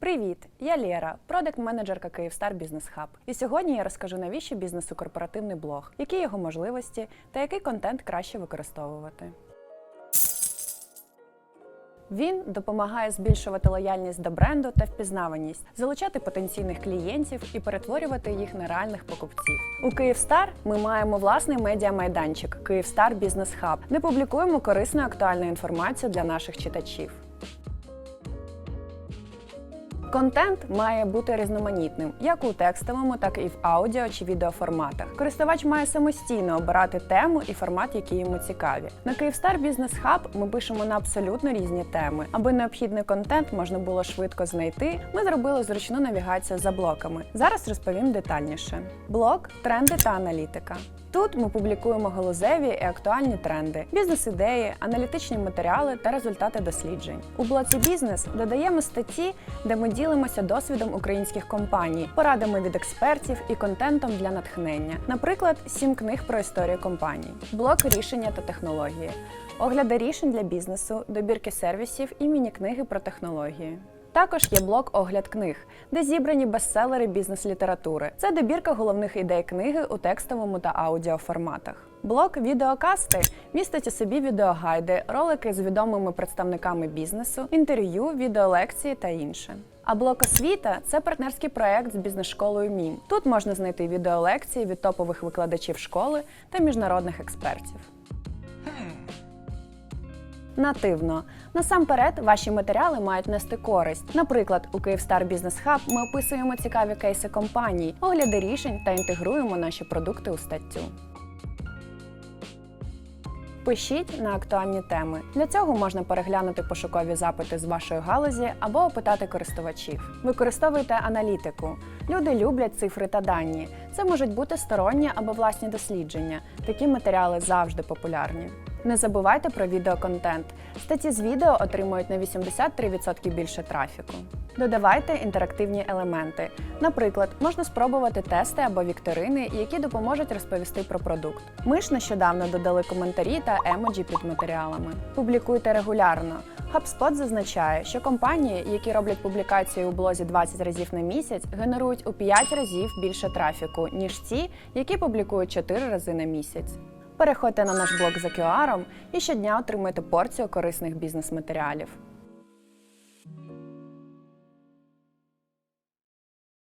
Привіт! Я Лєра, продакт-менеджерка Київстар Бізнес Хаб. І сьогодні я розкажу, навіщо бізнесу корпоративний блог, які його можливості та який контент краще використовувати. Він допомагає збільшувати лояльність до бренду та впізнаваність, залучати потенційних клієнтів і перетворювати їх на реальних покупців. У Київстар ми маємо власний медіамайданчик Київстар Бізнес Хаб, де публікуємо корисну актуальну інформацію для наших читачів. Контент має бути різноманітним, як у текстовому, так і в аудіо чи відеоформатах. Користувач має самостійно обирати тему і формат, які йому цікаві. На Київстар Бізнес Хаб ми пишемо на абсолютно різні теми. Аби необхідний контент можна було швидко знайти. Ми зробили зручну навігацію за блоками. Зараз розповім детальніше. Блок, тренди та аналітика. Тут ми публікуємо галузеві і актуальні тренди, бізнес-ідеї, аналітичні матеріали та результати досліджень. У блоці бізнес додаємо статті, де ми ділимося досвідом українських компаній, порадами від експертів і контентом для натхнення. Наприклад, сім книг про історію компаній, блок рішення та технології, огляди рішень для бізнесу, добірки сервісів і міні-книги про технології. Також є блок огляд книг, де зібрані бестселери бізнес-літератури. Це добірка головних ідей книги у текстовому та аудіоформатах. Блок відеокасти містить у собі відеогайди, ролики з відомими представниками бізнесу, інтерв'ю, відеолекції та інше. А блок освіта це партнерський проект з бізнес-школою МІМ. Тут можна знайти відеолекції від топових викладачів школи та міжнародних експертів. Нативно. Насамперед, ваші матеріали мають нести користь. Наприклад, у Київстар Бізнес Хаб ми описуємо цікаві кейси компаній, огляди рішень та інтегруємо наші продукти у статтю. Пишіть на актуальні теми. Для цього можна переглянути пошукові запити з вашої галузі або опитати користувачів. Використовуйте аналітику. Люди люблять цифри та дані. Це можуть бути сторонні або власні дослідження. Такі матеріали завжди популярні. Не забувайте про відеоконтент. Статті з відео отримують на 83% більше трафіку. Додавайте інтерактивні елементи. Наприклад, можна спробувати тести або вікторини, які допоможуть розповісти про продукт. Ми ж нещодавно додали коментарі та емоджі під матеріалами. Публікуйте регулярно. HubSpot зазначає, що компанії, які роблять публікації у блозі 20 разів на місяць, генерують у 5 разів більше трафіку, ніж ті, які публікують 4 рази на місяць. Переходьте на наш блог за QR і щодня отримуйте порцію корисних бізнес-матеріалів.